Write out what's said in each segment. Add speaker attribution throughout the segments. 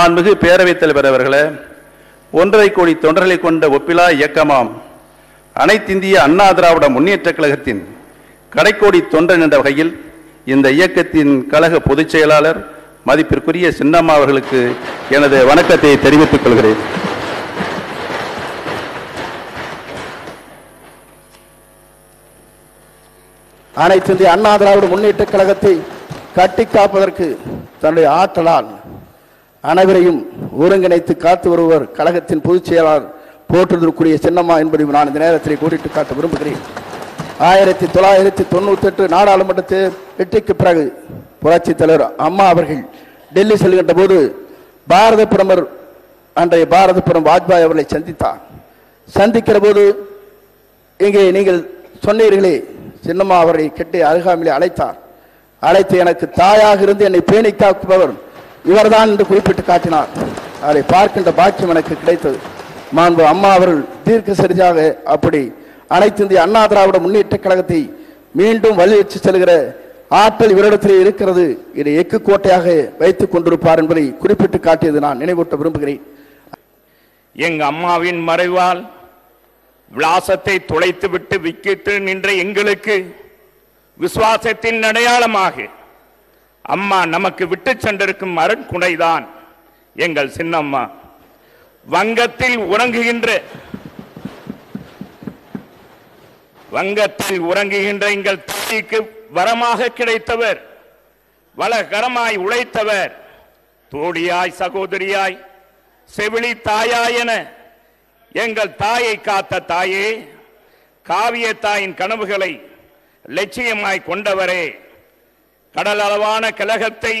Speaker 1: மாண்புமிகு பேரவைத் தலைவர் அவர்களே ஒன்றரை கோடி தொண்டர்களை கொண்ட ஒப்பிலா இயக்கமாம் அனைத்திந்திய அண்ணா திராவிட முன்னேற்றக் கழகத்தின் கடைக்கோடி தொண்டன் என்ற வகையில் இந்த இயக்கத்தின் கழக பொதுச் செயலாளர் மதிப்பிற்குரிய சின்னம்மா அவர்களுக்கு எனது வணக்கத்தை தெரிவித்துக் கொள்கிறேன்.
Speaker 2: அனைத்து இந்திய அண்ணா திராவிட முன்னேற்ற கழகத்தை கட்டி காப்பதற்கு தன்னுடைய ஆற்றலால் அனைவரையும் ஒருங்கிணைத்து காத்து வருவர் கழகத்தின் பொதுச் செயலாளர் போற்றுவதற்குரிய சின்னம்மா என்பதை நான் இந்த நேரத்தில் கூட்டிட்டு காட்ட விரும்புகிறேன். ஆயிரத்தி தொள்ளாயிரத்தி தொண்ணூத்தி எட்டு நாடாளுமன்ற வெற்றிக்கு பிறகு புரட்சித் தலைவர் அம்மா அவர்கள் டெல்லி செல்கின்ற போது பாரத பிரதமர் அன்றைய பாரத பிரதமர் வாஜ்பாய் அவர்களை சந்தித்தார். சந்திக்கிற போது இங்கே நீங்கள் சொன்னீர்களே சின்னம்மா அவரை கெட்டி அருகாமையிலே அழைத்தார். அழைத்து எனக்கு தாயாக இருந்து என்னை பேணி காப்பவர் இவர்தான் என்று குறிப்பிட்டு காட்டினார். அதை பார்க்கின்ற பாக்கியம் எனக்கு கிடைத்தது. மாண்பு அம்மா அவர்கள் தீர்க்க சரியாக அப்படி அனைத்து இந்திய அண்ணா திராவிட முன்னேற்ற கழகத்தை மீண்டும் வலியுறுத்தி செல்கிற ஆற்றல் இவரிடத்திலே இருக்கிறது இதை எக்கு கோட்டையாக வைத்துக் கொண்டிருப்பார் என்பதை குறிப்பிட்டு காட்டியது நான் நினைவூட்ட விரும்புகிறேன்.
Speaker 3: எங்க அம்மாவின் மறைவால் விலாசத்தை துளைத்துவிட்டு விக்கிட்டு நின்ற எங்களுக்கு விசுவாசத்தின் அடையாளமாக அம்மா நமக்கு விட்டு சென்றிருக்கும் அருண்குடைதான் எங்கள் சின்னம்மா. வங்கத்தில் உறங்குகின்ற வங்கத்தில் உறங்குகின்ற எங்கள் தாய்க்கு வரமாக கிடைத்தவர். வளகரமாய் உழைத்தவர். தோழியாய் சகோதரியாய் செவிலி தாயாய் என எங்கள் தாயை காத்த தாயே காவிய தாயின் கனவுகளை லட்சியமாய் கொண்டவரே. கடல் அளவான கலகத்தை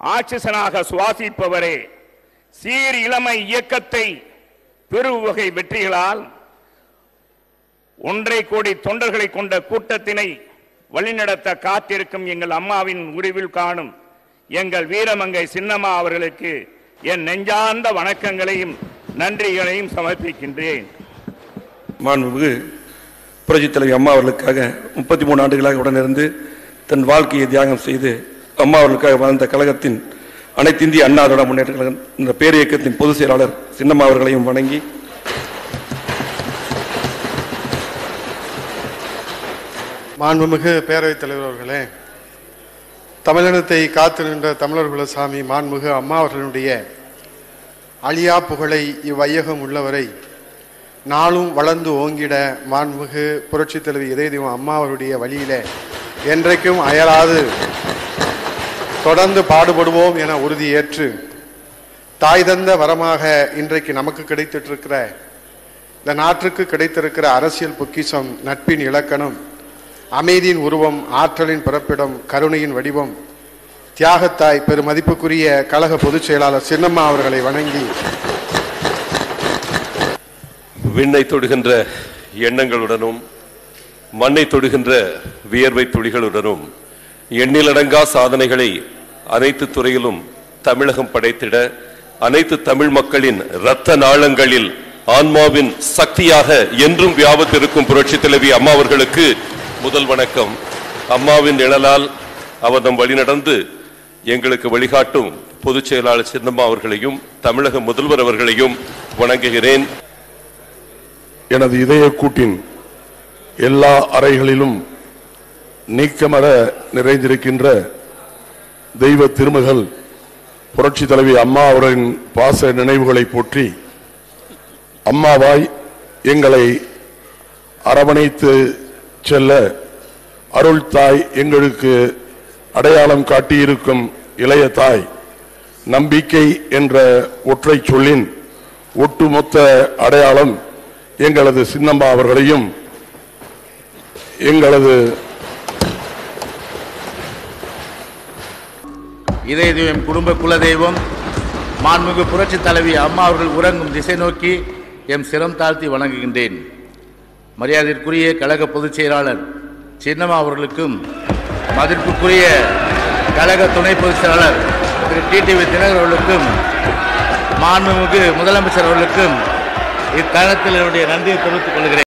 Speaker 3: ஆட்சிசனாக சுவாசிப்பவரே சீர் இளமை இயக்கத்தை பெருவகை வெற்றிகளால் ஒன்றை கோடி தொண்டர்களை கொண்ட கூட்டத்தினை வழிநடத்த காத்திருக்கும் எங்கள் அம்மாவின் முடிவில் காணும் எங்கள் வீரமங்கை சின்னம்மா அவர்களுக்கு என் நெஞ்சார்ந்த வணக்கங்களையும் நன்றிகளையும் சமர்ப்பிக்கின்றேன்.
Speaker 4: மாண்புமிகு புரட்சித் தலைவி அம்மா அவர்களுக்காக முப்பத்தி மூணு ஆண்டுகளாக உடனிருந்து தன் வாழ்க்கையை தியாகம் செய்து அம்மா அவர்களுக்காக வாழ்ந்த கழகத்தின் அனைத்து இந்திய அண்ணா திராவிட முன்னேற்ற கழகம் இந்த பேர் இயக்கத்தின் பொதுச் செயலாளர் சின்னம்மா அவர்களையும் வணங்கி
Speaker 5: மாண்புமிகு பேரவைத் தலைவர் அவர்களே தமிழினத்தை காத்து நின்ற தமிழர் குலசாமி மாண்புமிகு அம்மா அவர்களுடைய அழியா புகழை இவ்வையகம் உள்ளவரை நாளும் வளர்ந்து ஓங்கிட மாண்புமிகு புரட்சித் தலைவி இதய தெய்வம் அம்மா அவருடைய வழியிலே என்றைக்கும் அயராது தொடர்ந்து பாடுபடுவோம் என உறுதியேற்று தாய் தந்த வரமாக இன்றைக்கு நமக்கு கிடைத்திட்டிருக்கிற இந்த நாட்டுக்கு கிடைத்திருக்கிற அரசியல் பொக்கிஷம் நட்பின் இலக்கணம் அமைதியின் உருவம் ஆற்றலின் பிறப்பிடம் கருணையின் வடிவம் தியாகத்தாய் பெருமதிப்புக்குரிய கழக பொதுச் செயலாளர் சின்னம்மா அவர்களை வணங்கி
Speaker 6: விண்ணை தொடுகின்ற எண்ணங்களுடனும் மண்ணை தொடுகின்ற வியர்வை துளிகளுடனும் எண்ணிலடங்கா சாதனைகளை அனைத்து துறையிலும் தமிழகம் படைத்திட அனைத்து தமிழ் மக்களின் இரத்த நாளங்களில் ஆன்மாவின் சக்தியாக என்றும் வியாபத்திருக்கும் புரட்சி தலைவி அம்மா அவர்களுக்கு முதல் வணக்கம். அம்மாவின் நிழலால் அவர் நம் வழிநடந்து எங்களுக்கு வழிகாட்டும் பொதுச் செயலாளர் சின்னம்மா அவர்களையும் தமிழக முதல்வர் அவர்களையும் வணங்குகிறேன்.
Speaker 7: எனது இதய கூட்டின் எல்லா அறைகளிலும் நீக்கமர நிறைந்திருக்கின்ற தெய்வ திருமகள் புரட்சி தலைவி அம்மா அவர்களின் பாச நினைவுகளை போற்றி அம்மாவாய் எங்களை அரவணைத்து செல்ல அருள் தாய் எங்களுக்கு அடையாளம் காட்டியிருக்கும் இளைய தாய் நம்பிக்கை என்ற ஒற்றை சொல்லின் ஒட்டுமொத்த அடையாளம் எங்களது சின்னம்மா அவர்களையும் எங்களது
Speaker 8: இதய தெய்வம் குடும்ப குலதெய்வம் மாண்புமிகு புரட்சி தலைவி அம்மா அவர்கள் உறங்கும் திசை நோக்கி எம் சிரம் தாழ்த்தி வணங்குகின்றேன். மரியாதைக்குரிய கழக பொதுச் செயலாளர் சின்னம்மா அவர்களுக்கும் மதிப்புக்குரிய கழக துணை பொதுச் செயலாளர் திரு டிடிவி தினகர் அவர்களுக்கும் மாண்புமிகு முதலமைச்சர் அவர்களுக்கும் இத்தருணத்தில் என்னுடைய நன்றியை தெரிவித்துக் கொள்கிறேன்.